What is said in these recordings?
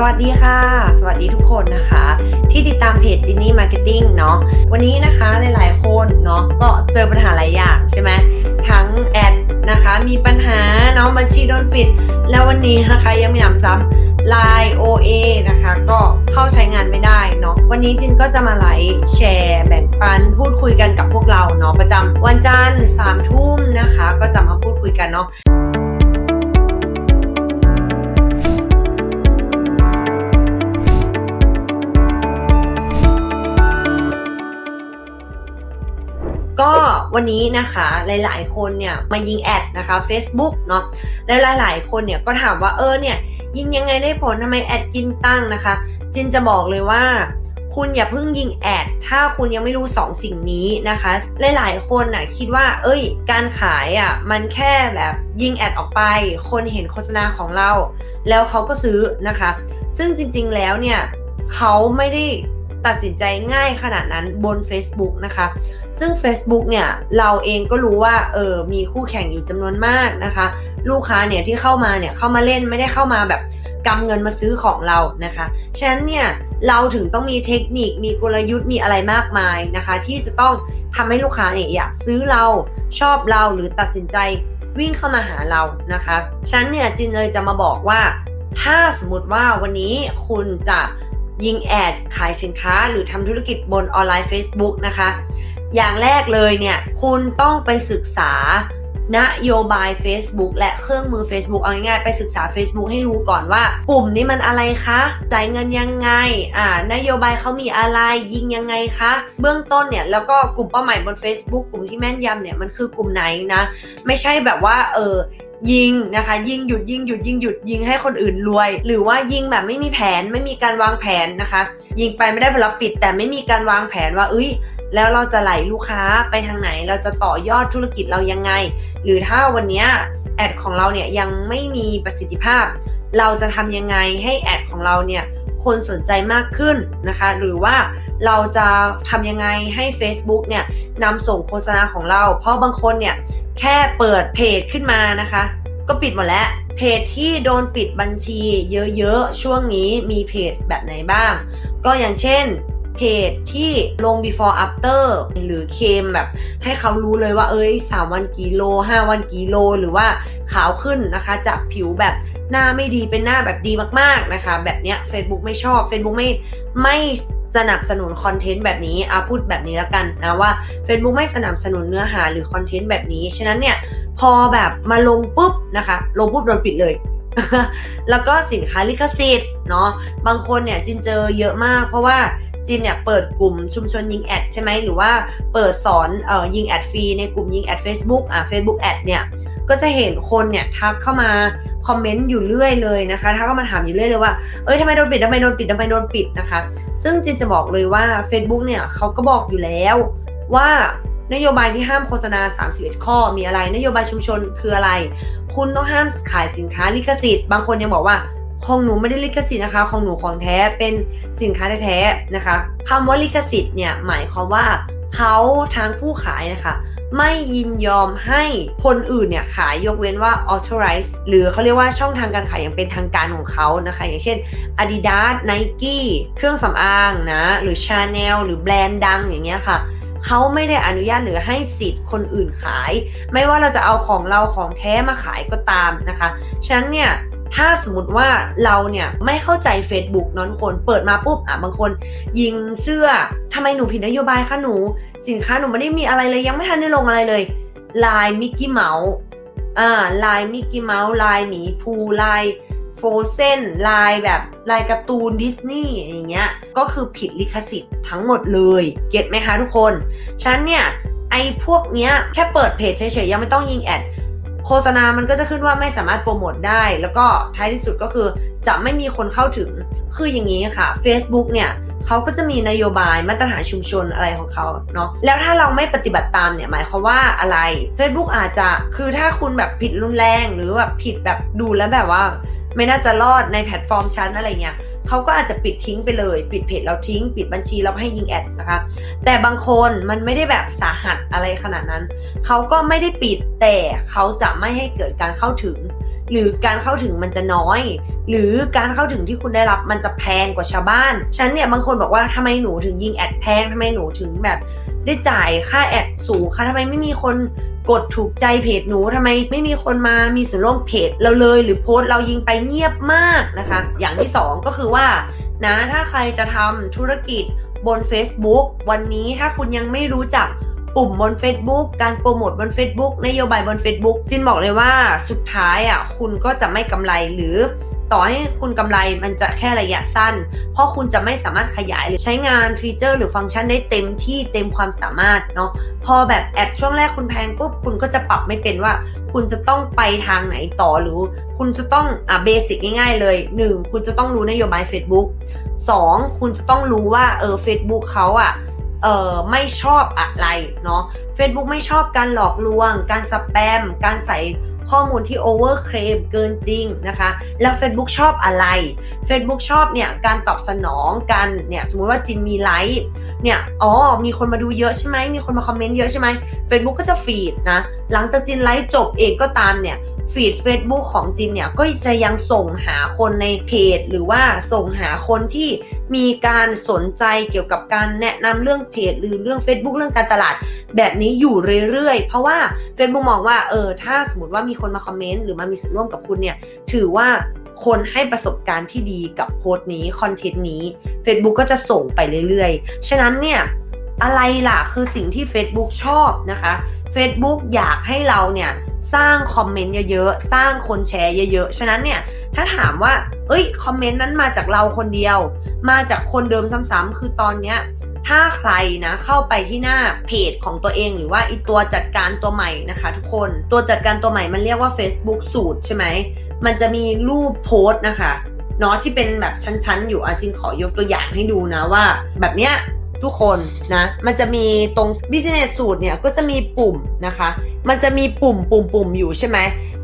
สวัสดีค่ะ สวัสดีทุกคนนะคะ ที่ติดตามเพจจินนี่มาร์เก็ตติ้งเนาะวันนี้นะคะหลายๆคนเนาะก็เจอปัญหาหลายอย่างใช่ไหมทั้งแอดนะคะมีปัญหาเนาะบัญชีโดนปิด แล้ววันนี้นะคะยังมีหนำซ้ำ Line OA นะคะก็เข้าใช้งานไม่ได้เนาะวันนี้จินก็จะมาไลฟ์แชร์แบ่งปันพูดคุยกันกับพวกเราเนาะประจำวันจันทร์สามทุ่มนะคะ ก็จะมาพูดคุยกันเนาะ วันนี้นะคะหลายๆ คนเนี่ยมายิงแอดนะคะ Facebook เนาะแล้วหลายๆ คนเนี่ยก็ถามว่าเออเนี่ยยิงยังไงได้ผลทำไมแอดกินตั้งนะคะ จินจะบอกเลยว่าคุณอย่าเพิ่งยิงแอด ถ้าคุณยังไม่รู้สองสิ่งนี้นะคะ หลายๆ คนน่ะคิดว่า เอ้ย การขายอะมันแค่แบบยิงแอดออกไป คนเห็นโฆษณาของเรา แล้วเขาก็ซื้อนะคะ ซึ่งจริงๆแล้วเนี่ยเขาไม่ได้ ตัดสินใจง่ายขนาดนั้นบน Facebook นะคะ ซึ่ง Facebook เนี่ย เราเองก็รู้ว่าเออมีคู่แข่งอยู่จำนวนมากนะคะ ลูกค้าเนี่ยที่เข้ามาเนี่ยเข้ามาเล่นไม่ได้เข้ามาแบบกำเงินมาซื้อของเรานะคะ ฉะนั้นเนี่ยเราถึงต้องมีเทคนิค มีกลยุทธ์ มีอะไรมากมายนะคะ ที่จะต้องทำให้ลูกค้าเนี่ยอยากซื้อเราชอบเราหรือตัดสินใจวิ่งเข้ามาหาเรานะคะฉะนั้นเนี่ยจินเลยจะมาบอกว่า ถ้าสมมติว่าวันนี้คุณจะ ยิงแอดขายสินค้าหรือทำธุรกิจบนออนไลน์ Facebook นะคะ อย่างแรกเลยเนี่ยคุณต้องไปศึกษานโยบาย Facebook และเครื่องมือ Facebook เอาง่ายๆไปศึกษา Facebook ให้รู้ก่อนว่า ปุ่มนี้มันอะไรคะจ่ายเงินยังไงอ่านโยบายเขามีอะไรยิงยังไงคะเบื้องต้นเนี่ยแล้วก็กลุ่มเป้าหมายบน Facebook กลุ่มที่แม่นยำเนี่ยมันคือกลุ่มไหนนะ ไม่ใช่แบบว่าเออ ยิงนะคะ ยิงหยุดยิงหยุดยิงหยุดยิงให้คนอื่นรวย หรือว่ายิงแบบไม่มีแผนไม่มีการวางแผนนะคะ ยิงไปไม่ได้ผลลัพธ์ปิด แต่ไม่มีการวางแผนว่าเอ้ยแล้วเราจะไหลลูกค้าไปทางไหน เราจะต่อยอดธุรกิจเรายังไง หรือถ้าวันนี้แอดของเราเนี่ยยังไม่มีประสิทธิภาพ เราจะทำยังไงให้แอดของเราเนี่ยคนสนใจมากขึ้นนะคะ หรือว่าเราจะทำยังไงให้ Facebook เนี่ยนำส่งโฆษณาของเรา เพราะบางคนเนี่ย แค่เปิดเพจขึ้นมานะคะ ก็ปิดหมดแล้ว เพจที่โดนปิดบัญชีเยอะๆ ช่วงนี้มีเพจแบบไหนบ้าง ก็อย่างเช่นเพจที่ลง before after หรือเคมแบบ ให้เขารู้เลยว่าเอ้ย 3 วันกี่โล 5 วันกี่โล หรือว่าขาวขึ้นนะคะ จากผิวแบบหน้าไม่ดีเป็นหน้าแบบดีมากๆนะคะ แบบเนี้ย Facebook ไม่ชอบ Facebook ไม่ไม่ สนับสนุนคอนเทนต์แบบนี้อาพูดแบบนี้แล้วกันนะว่า Facebook ไม่สนับสนุนเนื้อหาหรือคอนเทนต์แบบนี้ ฉะนั้นเนี่ยพอแบบมาลงปุ๊บนะคะ ลงปุ๊บโดนปิดเลยแล้วก็สินค้าลิขสิทธิ์เนาะบางคนเนี่ยจินเจอเยอะมาก เพราะว่าจินเนี่ยเปิดกลุ่มชุมชนยิงแอดใช่ไหมหรือว่าเปิดสอนเอ่อยิงแอดฟรีในกลุ่มยิงแอด Facebook อะ Facebook แอดเนี่ย ก็จะเห็นคนเนี่ยทักเข้ามาคอมเมนต์อยู่เรื่อยเลยนะคะทักเข้ามาถามอยู่เรื่อยเลยว่าเอ้ยทำไมโดนปิดทำไมโดนปิดทำไมโดนปิดนะคะ ซึ่งจินจะบอกเลยว่า Facebook เนี่ยเขาก็บอกอยู่แล้วว่านโยบายที่ห้ามโฆษณา 31 ข้อมีอะไร นโยบายชุมชนคืออะไร คุณต้องห้ามขายสินค้าลิขสิทธิ์ บางคนยังบอกว่าของหนูไม่ได้ลิขสิทธิ์นะคะ ของหนูของแท้เป็นสินค้าแท้ๆนะคะคำว่าลิขสิทธิ์เนี่ยหมายความว่า เขาทางผู้ขายนะคะไม่ยินยอมให้คนอื่นเนี่ยขายยกเว้นว่า authorize หรือเขาเรียกว่าช่องทางการขายอย่างเป็นทางการของเขานะคะ อย่างเช่น Adidas Nike เครื่องสำอางนะ หรือ Chanel หรือแบรนด์ดังอย่างเงี้ยค่ะเขาไม่ได้อนุญาตหรือให้สิทธิ์คนอื่นขาย ไม่ว่าเราจะเอาของเราของแท้มาขายก็ตามนะคะ ฉะนั้นเนี่ย ถ้าสมมติว่าเราเนี่ยไม่เข้าใจ Facebook เนอะทุกคน เปิดมาปุ๊บอะบางคน ยิงเสื้อทำไมหนูผิดนโยบายคะหนู สินค้าหนูไม่ได้มีอะไรเลยยังไม่ทันได้ลงอะไรเลยลายมิกกี้เมาส์อ่าลายมิกกี้เมาส์ลายหมีภูลายโฟเซนลายแบบลายการ์ตูนดิสนีย์อย่างเงี้ยก็คือผิดลิขสิทธิ์ทั้งหมดเลยเก็ตไหมคะทุกคนฉันเนี่ยไอ้พวกเนี้ยแค่เปิดเพจเฉยๆยังไม่ต้องยิงแอด โฆษณามันก็จะขึ้นว่าไม่สามารถโปรโมทได้ แล้วก็ท้ายที่สุดก็คือจะไม่มีคนเข้าถึง คืออย่างนี้ค่ะ Facebook เนี่ยเขาก็จะมีนโยบายมาตรฐานชุมชนอะไรของเขาเนาะแล้วถ้าเราไม่ปฏิบัติตามเนี่ยหมายความว่าอะไร Facebook อาจจะคือถ้าคุณแบบผิดรุนแรง หรือแบบผิดแบบดูแล้วแบบว่า ไม่น่าจะรอดในแพลตฟอร์มชั้นอะไรเงี้ย เขาก็อาจจะปิดทิ้งไปเลย ปิดเพจเราทิ้ง ปิดบัญชีเราไม่ให้ยิงแอดนะคะ แต่บางคนมันไม่ได้แบบสาหัสอะไรขนาดนั้น เขาก็ไม่ได้ปิดแต่เขาจะไม่ให้เกิดการเข้าถึง หรือการเข้าถึงมันจะน้อย หรือการเข้าถึงที่คุณได้รับมันจะแพงกว่าชาวบ้าน ฉันเนี่ยบางคนบอกว่าทำไมหนูถึงยิงแอดแพงทำไมหนูถึงแบบ ได้จ่ายค่าแอดสูงคะทำไมไม่มีคนกดถูกใจเพจหนูทำไมไม่มีคนมามีส่วนร่วมเพจเราเลย หรือโพสต์เรายิงไปเงียบมากนะคะ อย่างที่สองก็คือว่านะถ้าใครจะทำธุรกิจบน Facebook วันนี้ถ้าคุณยังไม่รู้จัก ปุ่มบน Facebook การโปรโมทบน Facebook นโยบายบน Facebook จินบอกเลยว่าสุดท้ายอะคุณก็จะไม่กำไรหรือต่อให้คุณกำไรมันจะแค่ระยะสั้น เพราะคุณจะไม่สามารถขยายหรือใช้งานฟีเจอร์ หรือฟังก์ชันได้เต็มที่เต็มความสามารถเนาะพอแบบแอดช่วงแรกคุณแพงปุ๊บคุณก็จะปรับไม่เป็นว่า คุณจะต้องไปทางไหนต่อหรือ คุณจะต้องอ่าเบสิกง่ายๆเลย 1. คุณจะต้องรู้นโยบาย Facebook 2. คุณจะต้องรู้ว่าเออ Facebook เขาอะ เออไม่ชอบอะไรเนาะ Facebook ไม่ชอบการหลอกลวง การสแปม การใส่ข้อมูลที่โอเวอร์เคลมเกินจริงนะคะ แล้ว Facebook ชอบอะไร Facebook ชอบเนี่ยการตอบสนองกันเนี่ยสมมุติว่าจินมีไลค์เนี่ยอ๋อมีคนมาดูเยอะใช่ไหมมีคนมาคอมเมนต์เยอะใช่ไหม Facebook ก็จะฟีดนะหลังจากจินไลฟ์จบเองก็ตามเนี่ย ฟีด Facebook ของจินเนี่ยก็จะยังส่งหาคนในเพจ หรือว่าส่งหาคนที่มีการสนใจเกี่ยวกับการแนะนำเรื่องเพจ หรือเรื่อง Facebook เรื่องการตลาด แบบนี้อยู่เรื่อยๆ เพราะว่า Facebook มองว่าเออถ้าสมมติว่ามีคนมาคอมเมนต์หรือมามีส่วนร่วมกับคุณเนี่ยถือว่าคนให้ประสบการณ์ที่ดีกับโพสต์นี้คอนเทนต์นี้ Facebook ก็จะส่งไปเรื่อยๆ ฉะนั้นเนี่ยอะไรล่ะคือสิ่งที่ Facebook ชอบนะคะ Facebook อยากให้เราเนี่ยสร้างคอมเมนต์เยอะๆ สร้างคนแชร์เยอะๆ ฉะนั้นเนี่ยถ้าถามว่า เอ้ยคอมเมนต์นั้นมาจากเราคนเดียว มาจากคนเดิมซ้ำๆ คือตอนเนี้ยถ้าใครนะเข้าไปที่หน้าเพจของตัวเอง หรือว่าอีตัวจัดการตัวใหม่นะคะ ทุกคนตัวจัดการตัวใหม่มันเรียกว่า Facebook สูตรใช่ไหมมันจะมีรูปโพสต์นะคะเนาะที่เป็นแบบชั้นๆ อยู่อาจินขอยกตัวอย่างให้ดูนะว่า แบบเนี้ย ทุกคนนะมันจะมีตรง business สูตรเนี่ยก็จะมีปุ่มนะคะ มันจะมีปุ่มปุ่มปุ่มอยู่ใช่ไหม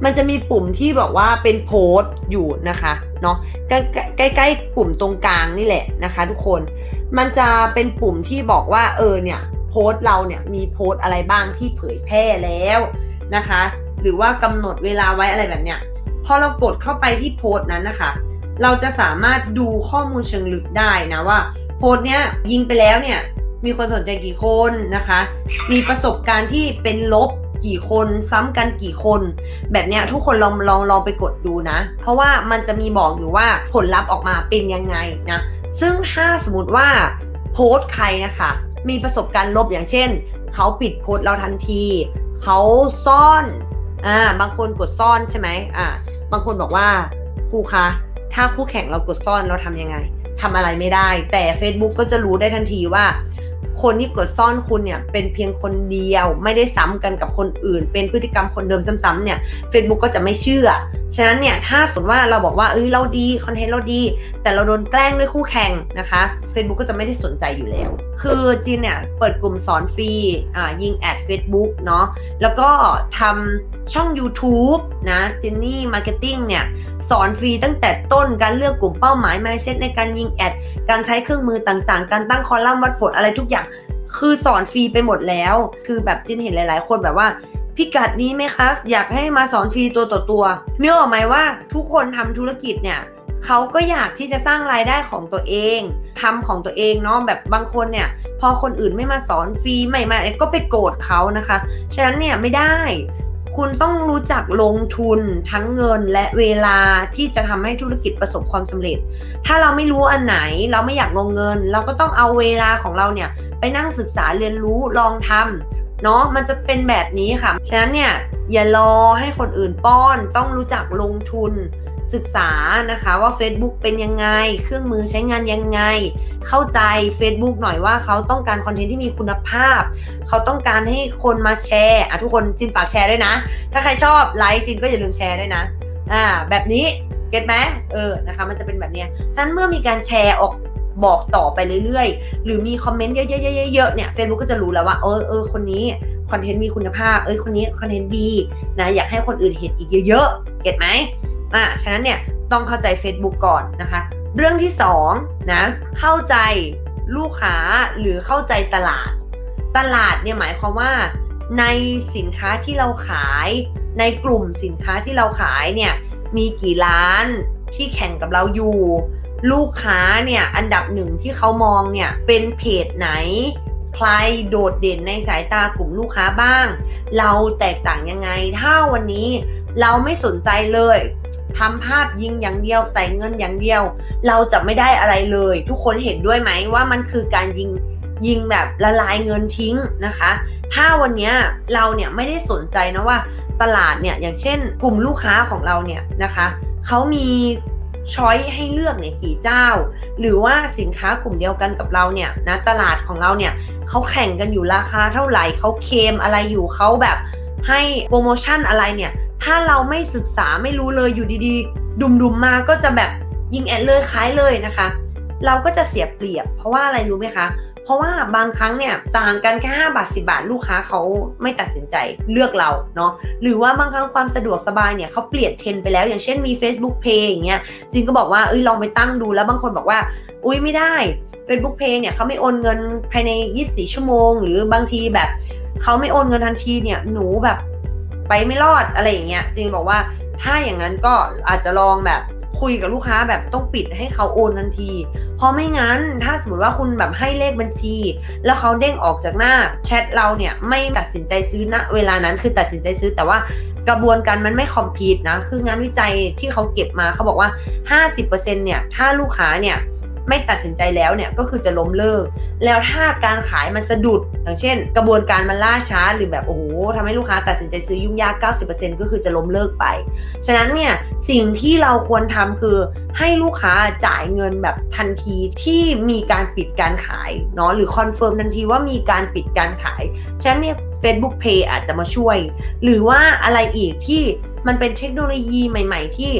มันจะมีปุ่มที่บอกว่าเป็นโพสต์อยู่นะคะเนาะใกล้ใกล้ใกล้ๆปุ่มตรงกลางนี่แหละนะคะ ทุกคนมันจะเป็นปุ่มที่บอกว่าเออเนี่ยโพสต์เราเนี่ยมีโพสต์อะไรบ้างที่เผยแพร่แล้วนะคะ หรือว่ากำหนดเวลาไว้อะไรแบบเนี้ยพอเรากดเข้าไปที่โพสต์นั้นนะคะ เราจะสามารถดูข้อมูลเชิงลึกได้นะว่า พสต์เนี้ยยิงไปแล้วเนี่ยมีคนสนใจกี่คนนะคะ มีประสบการณ์ที่เป็นลบกี่คนซ้ำกันกี่คน แบบเนี้ยทุกคนลองลองลองไปกดดูนะ เพราะว่ามันจะมีบอกอยู่ว่าผลลัพธ์ออกมาเป็นยังไงนะซึ่งถ้าสมมติว่าโพสต์ใครนะคะ มีประสบการณ์ลบอย่างเช่นเขาปิดโพสต์เราทันทีเขาซ่อนอ่าบางคนกดซ่อนใช่ไหมอ่าบางคนบอกว่าครูคะถ้าคู่แข่งเรากดซ่อนเราทำยังไง ทำอะไรไม่ได้ แต่ Facebook ก็จะรู้ได้ทันทีว่า คนที่กดซ่อนคุณเนี่ยเป็นเพียงคนเดียวไม่ได้ซ้ำกันกับคนอื่น เป็นพฤติกรรมคนเดิมซ้ำๆเนี่ย Facebook ก็จะไม่เชื่อ ฉะนั้นเนี่ยถ้าสมมติว่าเราบอกว่าเอ้ยเราดีคอนเทนต์เราดี แต่เราโดนแกล้งด้วยคู่แข่งนะคะ Facebook ก็จะไม่ได้สนใจอยู่แล้ว คือจีนเนี่ยเปิดกลุ่มสอนฟรีอ่ายิงแอด Facebook เนาะแล้วก็ทำ ช่อง YouTube นะจินนี่มาร์เก็ตติ้งเนี่ยสอนฟรีตั้งแต่ต้นการเลือกกลุ่มเป้าหมาย mindset ในการยิงแอด การใช้เครื่องมือต่างๆ การตั้งคอลัมน์วัดผลอะไรทุกอย่าง คือสอนฟรีไปหมดแล้ว คือแบบจินเห็นหลาย ๆ คนแบบว่าพิกัดนี้ไหมคะ อยากให้มาสอนฟรีตัวต่อตัวเนื้อออกไหมว่าทุกคนทำธุรกิจเนี่ยเขาก็อยากที่จะสร้างรายได้ของตัวเองทำของตัวเองเนาะแบบบางคนเนี่ยพอคนอื่นไม่มาสอนฟรีไม่มาก็ไปโกรธเขานะคะ ฉะนั้นเนี่ยไม่ได้ คุณต้องรู้จักลงทุนทั้งเงินและเวลาที่จะทำให้ธุรกิจประสบความสำเร็จ ถ้าเราไม่รู้อันไหน เราไม่อยากลงเงิน เราก็ต้องเอาเวลาของเราเนี่ยไปนั่งศึกษาเรียนรู้ลองทำเนาะมันจะเป็นแบบนี้ค่ะ ฉะนั้นเนี่ยอย่ารอให้คนอื่นป้อนต้องรู้จักลงทุน ศึกษานะคะว่า Facebook เป็นยังไง เครื่องมือใช้งานยังไง เข้าใจ Facebook หน่อยว่าเขาต้องการคอนเทนต์ที่มีคุณภาพ เขาต้องการให้คนมาแชร์อะทุกคนจินฝากแชร์ด้วยนะ ถ้าใครชอบไลค์จินก็อย่าลืมแชร์ด้วยนะอ่าแบบนี้เก็ตไหมเออนะคะมันจะเป็นแบบเนี้ยฉันเมื่อมีการแชร์ออกบอกต่อไปเรื่อยๆ หรือมีคอมเมนต์เยอะๆๆๆเนี่ย Facebook ก็จะรู้แล้วว่าเออเออคนนี้คอนเทนต์มีคุณภาพ เอ้ยคนนี้คอนเทนต์ดีนะอยากให้คนอื่นเห็นอีกเยอะๆ เก็ตไหม อ่าฉะนั้นเนี่ยต้องเข้าใจ Facebook ก่อนนะคะ เรื่องที่สองนะเข้าใจลูกค้าหรือเข้าใจตลาด ตลาดเนี่ยหมายความว่า ในสินค้าที่เราขาย ในกลุ่มสินค้าที่เราขายเนี่ยมีกี่ร้านที่แข่งกับเราอยู่ ลูกค้าเนี่ยอันดับหนึ่งที่เขามองเนี่ยเป็นเพจไหน ใครโดดเด่นในสายตากลุ่มลูกค้าบ้าง เราแตกต่างยังไง ถ้าวันนี้เราไม่สนใจเลย ทำภาพยิงอย่างเดียวใส่เงินอย่างเดียว เราจะไม่ได้อะไรเลย ทุกคนเห็นด้วยไหมว่ามันคือการยิงยิงแบบละลายเงินทิ้งนะคะ ถ้าวันนี้เราเนี่ยไม่ได้สนใจนะว่าตลาดเนี่ยอย่างเช่น กลุ่มลูกค้าของเราเนี่ยนะคะเขามีช้อยให้เลือกเนี่ยกี่เจ้า หรือว่าสินค้ากลุ่มเดียวกันกับเราเนี่ยนะตลาดของเราเนี่ยเขาแข่งกันอยู่ราคาเท่าไหร่เขาเคมอะไรอยู่เขาแบบให้โปรโมชั่นอะไรเนี่ย ถ้าเราไม่ศึกษาไม่รู้เลยอยู่ดีๆ ดุมๆมาก็จะแบบยิงแอดเลยขายเลยนะคะ เราก็จะเสียเปรียบ เพราะว่าอะไรรู้ไหมคะ เพราะว่าบางครั้งเนี่ยต่างกันแค่5บาท10 บาทลูกค้าเขาไม่ตัดสินใจเลือกเราเนาะหรือว่าบางครั้งความสะดวกสบายเนี่ยเขาเปลี่ยนเทรนไปแล้ว อย่างเช่นมี Facebook Pay อย่างเงี้ยจินก็บอกว่าเอ้ยลองไปตั้งดูแล้วบางคนบอกว่า อุ้ยไม่ได้ Facebook Pay เนี่ยเขาไม่โอนเงินภายใน 24 ชั่วโมง หรือบางทีแบบเขาไม่โอนเงินทันทีเนี่ยหนูแบบ ไปไม่รอดอะไรอย่างเงี้ยจินบอกว่าถ้าอย่างนั้นก็อาจจะลองแบบคุยกับลูกค้าแบบต้องปิดให้เขาโอนทันที เพราะไม่งั้นถ้าสมมติว่าคุณแบบให้เลขบัญชี แล้วเขาเด้งออกจากหน้าแชทเราเนี่ยไม่ตัดสินใจซื้อณเวลานั้นคือตัดสินใจซื้อแต่ว่ากระบวนการมันไม่คอมพลีทนะ คืองานวิจัยที่เขาเก็บมาเขาบอกว่า 50%เนี่ย ถ้าลูกค้าเนี่ย ไม่ตัดสินใจแล้วเนี่ยก็คือจะล้มเลิก แล้วถ้าการขายมันสะดุด อย่างเช่น กระบวนการมันล่าช้าหรือแบบโอ้โหทำให้ลูกค้าตัดสินใจซื้อยุ่งยาก 90%ก็คือจะล้มเลิกไป ฉะนั้นเนี่ยสิ่งที่เราควรทำคือให้ลูกค้าจ่ายเงินแบบทันทีที่มีการปิดการขายเนาะหรือคอนเฟิร์มทันทีว่ามีการปิดการขาย ฉะนั้นเนี่ย Facebook Pay อาจจะมาช่วย หรือว่าอะไรอีกที่มันเป็นเทคโนโลยีใหม่ ๆ ที่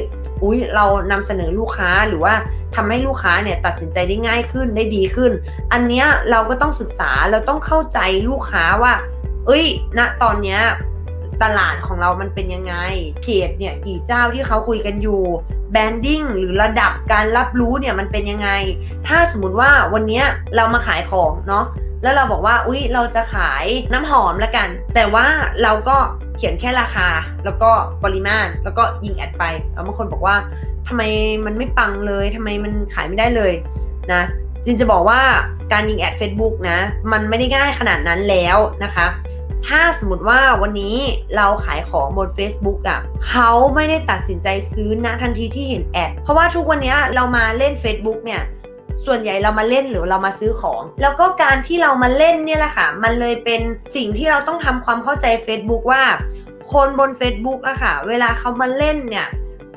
อุ้ยเรานำเสนอลูกค้าหรือว่าทำให้ลูกค้าเนี่ยตัดสินใจได้ง่ายขึ้นได้ดีขึ้น อันเนี้ยเราก็ต้องศึกษาเราต้องเข้าใจลูกค้าว่า เอ้ยณตอนเนี้ยตลาดของเรามันเป็นยังไงเพจเนี่ยกี่เจ้าที่เขาคุยกันอยู่แบนดิ้งหรือระดับการรับรู้เนี่ยมันเป็นยังไง ถ้าสมมติว่าวันนี้เรามาขายของเนาะแล้วเราบอกว่า อุ๊ย เราจะขายน้ำหอมละกัน แต่ว่าเราก็ เขียนแค่ราคา แล้วก็ปริมาณ แล้วก็ยิงแอดไปแล้วบางคนบอกว่าทำไมมันไม่ปังเลยทำไมมันขายไม่ได้เลยนะจินจะบอกว่าการยิงแอด Facebook นะ มันไม่ได้ง่ายขนาดนั้นแล้วนะคะ ถ้าสมมติว่าวันนี้เราขายของบน Facebook อะ่ะเขาไม่ได้ตัดสินใจซื้อณทันทีที่เห็นแอด เพราะว่าทุกวันนี้เรามาเล่น Facebook เนี่ย ส่วนใหญ่เรามาเล่นหรือเรามาซื้อของ แล้วก็การที่เรามาเล่นเนี่ยแหละค่ะ มันเลยเป็นสิ่งที่เราต้องทำความเข้าใจ Facebook ว่า คนบน Facebook อะค่ะ เวลาเขามาเล่นเนี่ย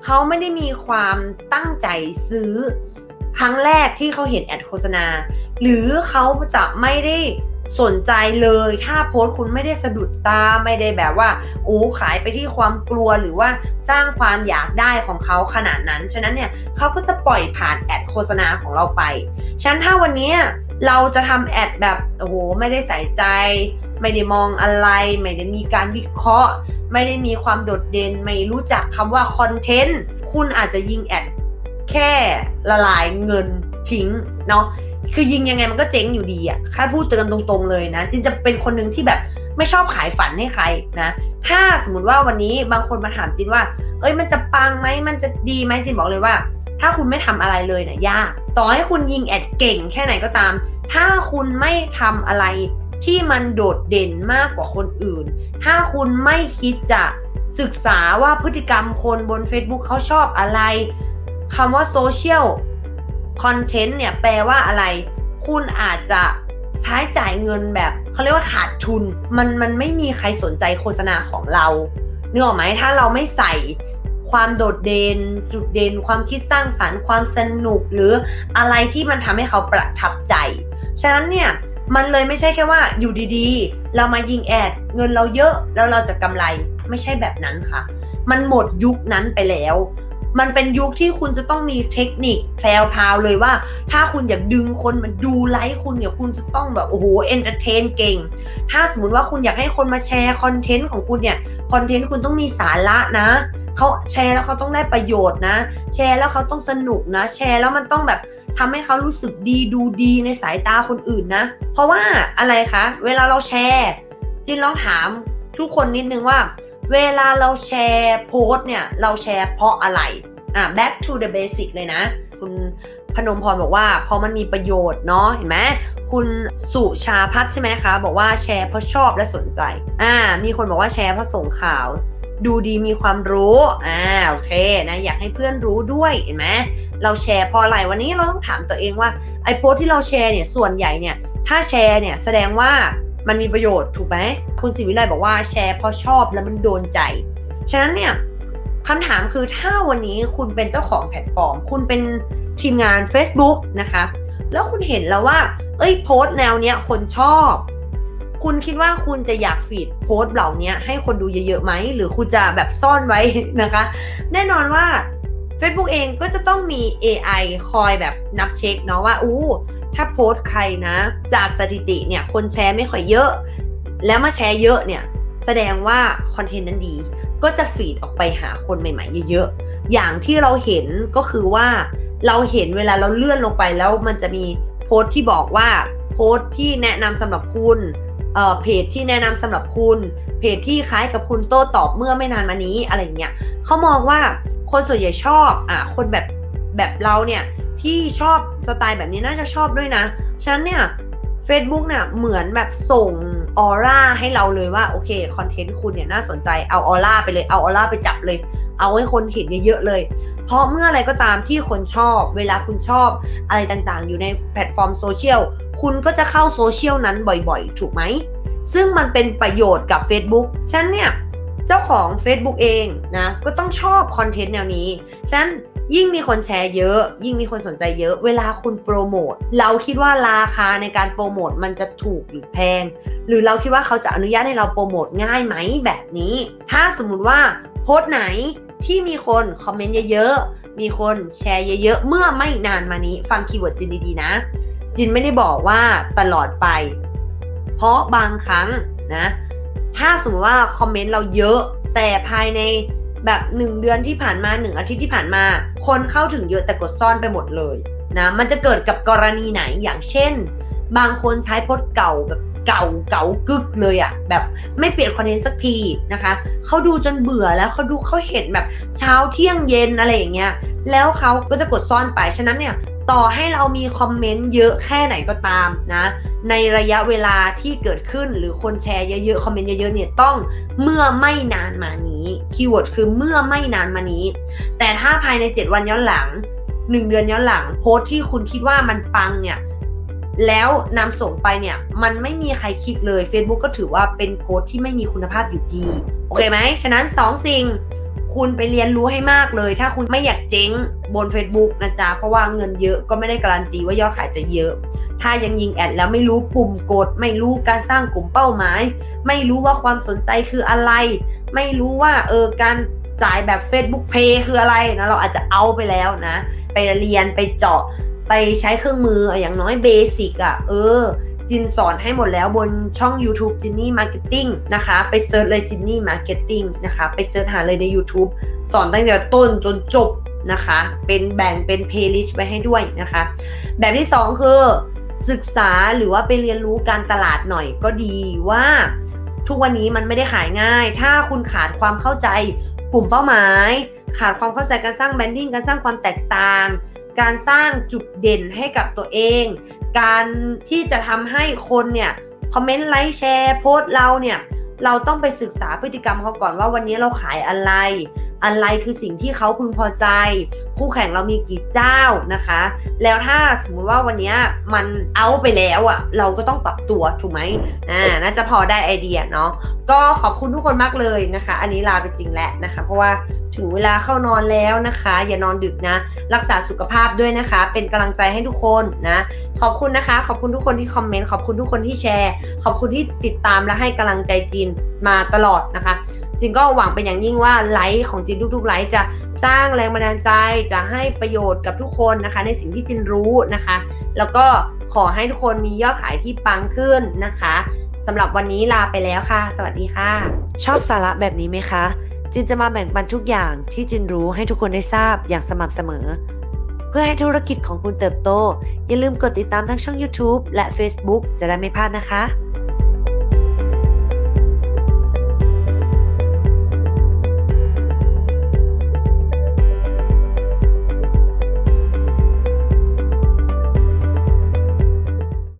เขาไม่ได้มีความตั้งใจซื้อ ครั้งแรกที่เขาเห็นแอดโฆษณา หรือเขาจะไม่ได้ สนใจเลย ถ้าโพสต์คุณไม่ได้สะดุดตาไม่ได้แบบว่าโอ้ขายไปที่ความกลัวหรือว่าสร้างความอยากได้ของเขาขนาดนั้น ฉะนั้นเนี่ยเขาก็จะปล่อยผ่านแอดโฆษณาของเราไป ฉะนั้นถ้าวันนี้เราจะทำแอดแบบโอ้โหไม่ได้ใส่ใจ ไม่ได้มองอะไร ไม่ได้มีการวิเคราะห์ ไม่ได้มีความโดดเด่น ไม่รู้จักคำว่าคอนเทนต์คุณอาจจะยิงแอดแค่ละลายเงินทิ้งเนาะ คือยิงยังไงมันก็เจ๊งอยู่ดีอะค่าพูดเตือนตรงๆเลยนะ จินจะเป็นคนหนึ่งที่แบบไม่ชอบขายฝันให้ใครนะ ถ้าสมมติว่าวันนี้บางคนมาถามจินว่า เอ้ยมันจะปังไหมมันจะดีไหมจินบอกเลยว่า ถ้าคุณไม่ทำอะไรเลยนะยยาก ต่อให้คุณยิงแอดเก่งแค่ไหนก็ตาม ถ้าคุณไม่ทำอะไรที่มันโดดเด่นมากกว่าคนอื่น ถ้าคุณไม่คิดจะศึกษาว่าพฤติกรรมคนบน Facebook เขาชอบอะไรคำว่าโซเชียล คอนเทนต์เนี่ยแปลว่าอะไร คุณอาจจะใช้จ่ายเงินแบบเขาเรียกว่าขาดทุน มันมันไม่มีใครสนใจโฆษณาของเรานึกออกไหมถ้าเราไม่ใส่ความโดดเด่นจุดเด่นความคิดสร้างสรรค์ ความสนุกหรืออะไรที่มันทำให้เขาประทับใจ ฉะนั้นเนี่ยมันเลยไม่ใช่แค่ว่าอยู่ดีๆ เรามายิงแอดเงินเราเยอะแล้วเราจะกำไรไม่ใช่แบบนั้นค่ะ มันหมดยุคนั้นไปแล้ว มันเป็นยุคที่คุณจะต้องมีเทคนิคแพลวพาวเลยว่า ถ้าคุณอยากดึงคนมาดูไลค์คุณเนี่ยคุณจะต้องแบบโอ้โหเอนเตอร์เทนเก่ง ถ้าสมมติว่าคุณอยากให้คนมาแชร์คอนเทนต์ของคุณเนี่ยคอนเทนต์คุณต้องมีสาระนะเขาแชร์แล้วเขาต้องได้ประโยชน์นะ แชร์แล้วเขาต้องสนุกนะ แชร์แล้วมันต้องแบบทำให้เขารู้สึกดีดูดีในสายตาคนอื่นนะ เพราะว่าอะไรคะ เวลาเราแชร์จินลองถามทุกคนนิดนึงว่า เวลาเราแชร์โพสเนี่ย เราแชร์เพราะอะไร อะ back to the basic เลยนะ คุณพนมพรบอกว่าเพราะมันมีประโยชน์เนาะเห็นไหมคุณสุชาพัฒใช่ไหมคะ บอกว่าแชร์เพราะชอบและสนใจ อ่า มีคนบอกว่าแชร์เพราะส่งข่าว ดูดีมีความรู้ อ่าโอเคนะอยากให้เพื่อนรู้ด้วยเห็นไหมเราแชร์เพราะอะไรวันนี้เราต้องถามตัวเองว่าไอ้โพสที่เราแชร์เนี่ยส่วนใหญ่เนี่ยถ้าแชร์เนี่ยแสดงว่า มันมีประโยชน์ถูกไหมคุณศิวิไลบอกว่าแชร์เพราะชอบแล้วมันโดนใจ ฉะนั้นเนี่ยคำถามคือถ้าวันนี้คุณเป็นเจ้าของแพลตฟอร์ม คุณเป็นทีมงาน Facebook นะคะ แล้วคุณเห็นแล้วว่า เอ้ยโพสต์แนวเนี้ยคนชอบ คุณคิดว่าคุณจะอยากฟีดโพสต์เหล่านี้ให้คนดูเยอะๆไหม หรือคุณจะแบบซ่อนไว้นะคะ แน่นอนว่า Facebook เองก็จะต้องมี AI คอยแบบนับเช็คเนาะว่าอู้ ถ้าโพสต์ใครนะ จากสถิติเนี่ยคนแชร์ไม่ค่อยเยอะ แล้วมาแชร์เยอะเนี่ยแสดงว่าคอนเทนต์นั้นดี ก็จะฟีดออกไปหาคนใหม่ๆเยอะๆ อย่างที่เราเห็นก็คือว่าเราเห็นเวลาเราเลื่อนลงไปแล้วมันจะมีโพสต์ที่บอกว่าโพสต์ที่แนะนำสำหรับคุณเอ่อเพจที่แนะนำสำหรับคุณ เพจที่คล้ายกับคุณโต้ตอบเมื่อไม่นานมานี้อะไรอย่างเงี้ยเขามองว่าคนส่วนใหญ่ชอบอะคนแบบแบบเราเนี่ย ที่ชอบสไตล์แบบนี้น่าจะชอบด้วยนะ ฉันเนี่ย Facebook เนี่ยเหมือนแบบส่งออร่าให้เราเลยว่า โอเคคอนเทนต์คุณเนี่ยน่าสนใจเอาออร่าไปเลยเอาออร่าไปจับเลย เอาให้คนเห็นเยอะๆเลย เพราะเมื่ออะไรก็ตามที่คนชอบ เวลาคุณชอบอะไรต่างๆ อยู่ในแพลตฟอร์มโซเชียลคุณก็จะเข้าโซเชียลนั้นบ่อยๆ ถูกไหม ซึ่งมันเป็นประโยชน์กับ Facebook ฉันเนี่ย เจ้าของ Facebook เองนะก็ต้องชอบคอนเทนต์แนวนี้ฉัน ยิ่งมีคนแชร์เยอะ ยิ่งมีคนสนใจเยอะ เวลาคุณโปรโมท เราคิดว่าราคาในการโปรโมทมันจะถูกหรือแพง หรือเราคิดว่าเขาจะอนุญาตให้เราโปรโมทง่ายไหมแบบนี้ ถ้าสมมุติว่าโพสต์ไหนที่มีคนคอมเมนต์เยอะๆ มีคนแชร์เยอะๆ เมื่อไม่นานมานี้ ฟังคีย์เวิร์ดจินดีๆนะ จินไม่ได้บอกว่าตลอดไป เพราะบางครั้งนะ ถ้าสมมติว่าคอมเมนต์เราเยอะแต่ภายใน แบบหนึ่งเดือนที่ผ่านมาหนึ่งอาทิตย์ที่ผ่านมา คนเข้าถึงเยอะแต่กดซ่อนไปหมดเลยนะมันจะเกิดกับกรณีไหนอย่างเช่น บางคนใช้โพสต์เก่าแบบเก่าเก่ากึกเลยอะแบบไม่เปลี่ยนคอนเทนต์สักทีนะคะเขาดูจนเบื่อแล้วเขาดูเขาเห็นแบบเช้าเที่ยงเย็นอะไรอย่างเงี้ยแล้วเขาก็จะกดซ่อนไปฉะนั้นเนี่ย ต่อให้เรามีคอมเมนต์เยอะแค่ไหนก็ตามนะ ในระยะเวลาที่เกิดขึ้นหรือคนแชร์เยอะๆ คอมเมนต์เยอะๆเนี่ยต้องเมื่อไม่นานมานี้คีย์เวิร์ดคือเมื่อไม่นานมานี้ แต่ถ้าภายใน 7 วันย้อนหลัง 1 เดือนย้อนหลังโพสต์ที่คุณคิดว่ามันปังเนี่ยแล้วนำส่งไปเนี่ยมันไม่มีใครคลิกเลย Facebook ก็ถือว่าเป็นโพสต์ที่ไม่มีคุณภาพอยู่ดี โอเคไหมฉะนั้น 2 สิ่ง คุณไปเรียนรู้ให้มากเลย ถ้าคุณไม่อยากเจ๊งบน Facebook นะจ๊ะ เพราะว่าเงินเยอะก็ไม่ได้การันตีว่ายอดขายจะเยอะ ถ้ายังยิงแอดแล้วไม่รู้ปุ่มกด ไม่รู้การสร้างกลุ่มเป้าหมาย ไม่รู้ว่าความสนใจคืออะไร ไม่รู้ว่าเออการจ่ายแบบ Facebook Pay คืออะไรนะเราอาจจะเอาไปแล้วนะ ไปเรียนไปเจาะไปใช้เครื่องมืออย่างน้อยเบสิกอะ่ะเออ จินสอนให้หมดแล้วบนช่อง YouTube จินนี่มาร์เก็ตติ้งนะคะ ไปเซิร์ชเลยจินนี่มาร์เก็ตติ้งนะคะ ไปเซิร์ชหาเลยใน YouTube สอนตั้งแต่ต้นจนจบนะคะ เป็นแบ่งเป็นเพลย์ลิสต์ไว้ให้ด้วยนะคะ แบบที่ 2 คือศึกษาหรือว่าไปเรียนรู้การตลาดหน่อยก็ดีว่า ทุกวันนี้มันไม่ได้ขายง่าย ถ้าคุณขาดความเข้าใจกลุ่มเป้าหมาย ขาดความเข้าใจการสร้างแบรนดิ้งการสร้างความแตกต่าง การสร้างจุดเด่นให้กับตัวเอง การที่จะทำให้คนเนี่ยคอมเมนต์ไลค์แชร์โพสต์เราเนี่ยเราต้องไปศึกษาพฤติกรรมเขาก่อนว่าวันนี้เราขายอะไร อะไรคือสิ่งที่เขาพึงพอใจ คู่แข่งเรามีกี่เจ้านะคะ แล้วถ้าสมมติว่าวันนี้มันเอาไปแล้วอะ่ะ เราก็ต้องปรับตัวถูกไหมอ่าน่าจะพอได้ไอเดียเนาะก็ขอบคุณทุกคนมากเลยนะคะ อันนี้ลาไปจริงแล้วนะคะ เพราะว่าถึงเวลาเข้านอนแล้วนะคะ อย่านอนดึกนะ รักษาสุขภาพด้วยนะคะ เป็นกำลังใจให้ทุกคนนะ ขอบคุณนะคะ ขอบคุณทุกคนที่คอมเมนต์ขอบคุณทุกคนที่แชร์ ขอบคุณที่ติดตามและให้กำลังใจจีนมาตลอดนะคะ จินก็หวังเป็นอย่างยิ่งว่าไลฟ์ของจินทุกๆไลฟ์จะสร้างแรงบันดาลใจจะให้ประโยชน์กับทุกคนนะคะ ในสิ่งที่จินรู้นะคะ แล้วก็ขอให้ทุกคนมียอดขายที่ปังขึ้นนะคะสำหรับวันนี้ลาไปแล้วค่ะ สวัสดีค่ะ ชอบสาระแบบนี้ไหมคะ จินจะมาแบ่งปันทุกอย่างที่จินรู้ให้ทุกคนได้ทราบอย่างสม่ำเสมอ เพื่อให้ธุรกิจของคุณเติบโต อย่าลืมกดติดตามทั้งช่อง YouTube และ Facebook จะได้ไม่พลาดนะคะ